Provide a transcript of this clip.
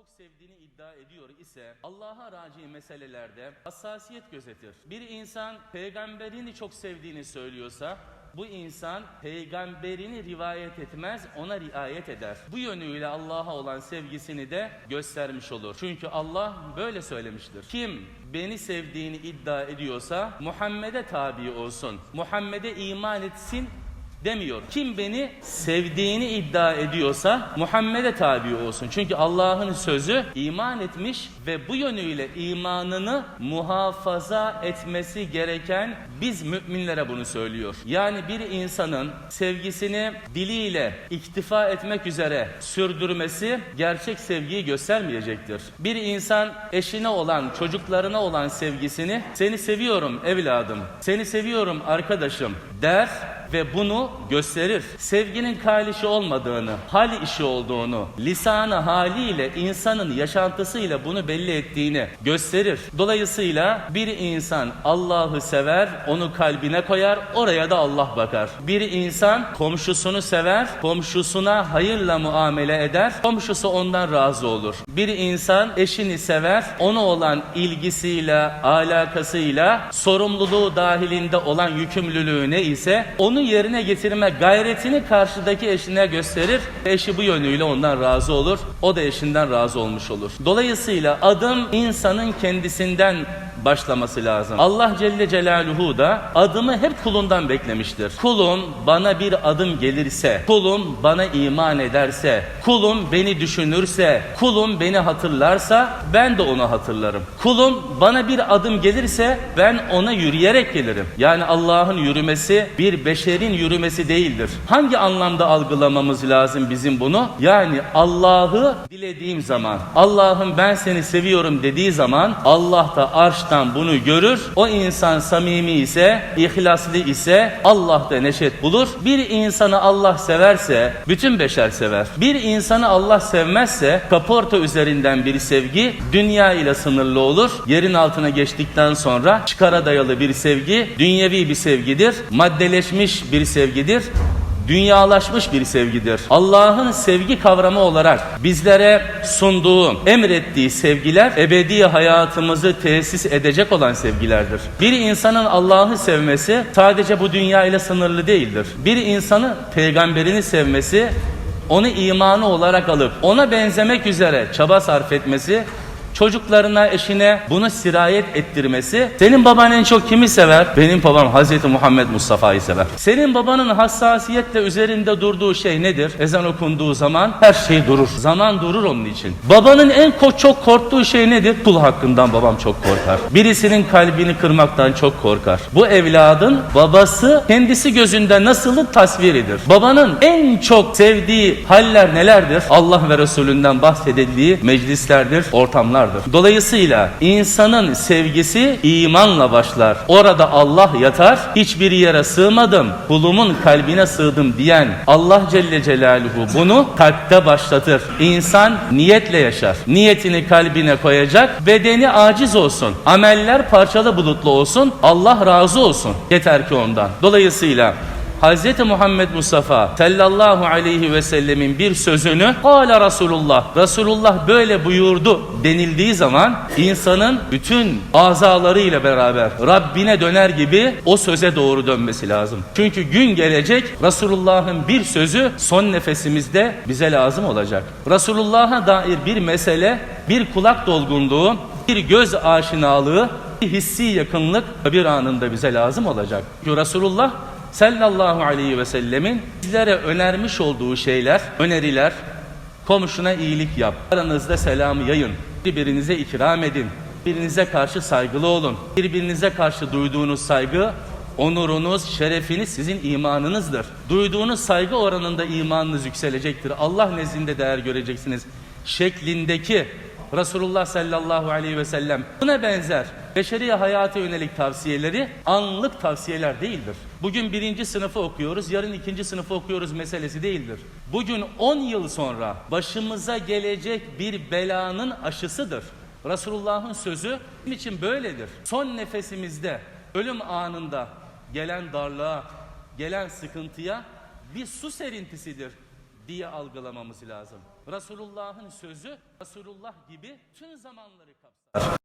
çok sevdiğini iddia ediyor ise Allah'a raci meselelerde hassasiyet gözetir. Bir insan peygamberini çok sevdiğini söylüyorsa bu insan peygamberini rivayet etmez, ona riayet eder. Bu yönüyle Allah'a olan sevgisini de göstermiş olur. Çünkü Allah böyle söylemiştir. Kim beni sevdiğini iddia ediyorsa Muhammed'e tabi olsun. Muhammed'e iman etsin demiyor. Kim beni sevdiğini iddia ediyorsa Muhammed'e tabi olsun. Çünkü Allah'ın sözü iman etmiş ve bu yönüyle imanını muhafaza etmesi gereken biz müminlere bunu söylüyor. Yani bir insanın sevgisini diliyle iktifa etmek üzere sürdürmesi gerçek sevgiyi göstermeyecektir. Bir insan eşine olan, çocuklarına olan sevgisini seni seviyorum evladım, seni seviyorum arkadaşım der ve bunu gösterir. Sevginin kalişi olmadığını, hal işi olduğunu, lisanı haliyle insanın yaşantısıyla bunu belli ettiğini gösterir. Dolayısıyla bir insan Allah'ı sever, onu kalbine koyar, oraya da Allah bakar. Bir insan komşusunu sever, komşusuna hayırla muamele eder, komşusu ondan razı olur. Bir insan eşini sever, ona olan ilgisiyle, alakasıyla, sorumluluğu dahilinde olan yükümlülüğü ne ise onu yerine getirme gayretini karşıdaki eşine gösterir. Eşi bu yönüyle ondan razı olur. O da eşinden razı olmuş olur. Dolayısıyla adım insanın kendisinden başlaması lazım. Allah Celle Celaluhu da adımı hep kulundan beklemiştir. Kulum bana bir adım gelirse, kulum bana iman ederse, kulum beni düşünürse, kulum beni hatırlarsa ben de onu hatırlarım. Kulum bana bir adım gelirse ben ona yürüyerek gelirim. Yani Allah'ın yürümesi bir beşerin yürümesi değildir. Hangi anlamda algılamamız lazım bizim bunu? Yani Allah'ı dilediğim zaman, Allah'ım ben seni seviyorum dediği zaman Allah da arştan bunu görür. O insan samimi ise, ihlaslı ise Allah da neşet bulur. Bir insanı Allah severse bütün beşer sever. Bir insanı Allah sevmezse kaporta üzerinden bir sevgi dünya ile sınırlı olur. Yerin altına geçtikten sonra çıkara dayalı bir sevgi dünyevi bir sevgidir. Maddeleşmiş bir sevgidir dünyalaşmış bir sevgidir. Allah'ın sevgi kavramı olarak bizlere sunduğu, emrettiği sevgiler ebedi hayatımızı tesis edecek olan sevgilerdir. Bir insanın Allah'ı sevmesi sadece bu dünya ile sınırlı değildir. Bir insanın peygamberini sevmesi onu imanı olarak alıp ona benzemek üzere çaba sarf etmesi çocuklarına, eşine bunu sirayet ettirmesi. Senin baban en çok kimi sever? Benim babam Hazreti Muhammed Mustafa'yı sever. Senin babanın hassasiyetle üzerinde durduğu şey nedir? Ezan okunduğu zaman her şey durur. Zaman durur onun için. Babanın en çok korktuğu şey nedir? Kul hakkından babam çok korkar. Birisinin kalbini kırmaktan çok korkar. Bu evladın babası kendisi gözünde nasılı tasviridir. Babanın en çok sevdiği haller nelerdir? Allah ve Resulünden bahsedildiği meclislerdir, ortamlardır. Dolayısıyla insanın sevgisi imanla başlar. Orada Allah yatar. Hiçbir yere sığmadım. Kulumun kalbine sığdım diyen Allah Celle Celaluhu bunu kalpte başlatır. İnsan niyetle yaşar. Niyetini kalbine koyacak. Bedeni aciz olsun. Ameller parçalı bulutlu olsun. Allah razı olsun. Yeter ki ondan. Dolayısıyla Hz. Muhammed Mustafa sallallahu aleyhi ve sellemin bir sözünü Kale Resulullah Resulullah böyle buyurdu denildiği zaman insanın bütün azalarıyla beraber Rabbine döner gibi o söze doğru dönmesi lazım. Çünkü gün gelecek Resulullah'ın bir sözü son nefesimizde bize lazım olacak. Resulullah'a dair bir mesele, bir kulak dolgunluğu, bir göz aşinalığı, bir hissi yakınlık bir anında bize lazım olacak. Çünkü Resulullah sallallahu aleyhi ve sellemin bizlere önermiş olduğu şeyler, öneriler, komşuna iyilik yap, aranızda selamı yayın, birbirinize ikram edin, birbirinize karşı saygılı olun, birbirinize karşı duyduğunuz saygı, onurunuz, şerefiniz sizin imanınızdır. Duyduğunuz saygı oranında imanınız yükselecektir. Allah nezdinde değer göreceksiniz. Şeklindeki Resulullah sallallahu aleyhi ve sellem buna benzer beşeri hayata yönelik tavsiyeleri anlık tavsiyeler değildir. Bugün birinci sınıfı okuyoruz, yarın ikinci sınıfı okuyoruz meselesi değildir. Bugün 10 yıl sonra başımıza gelecek bir belanın aşısıdır. Resulullah'ın sözü bizim için böyledir. Son nefesimizde, ölüm anında gelen darlığa, gelen sıkıntıya bir su serintisidir diye algılamamız lazım. Resulullah'ın sözü Resulullah gibi tüm zamanları kapsar.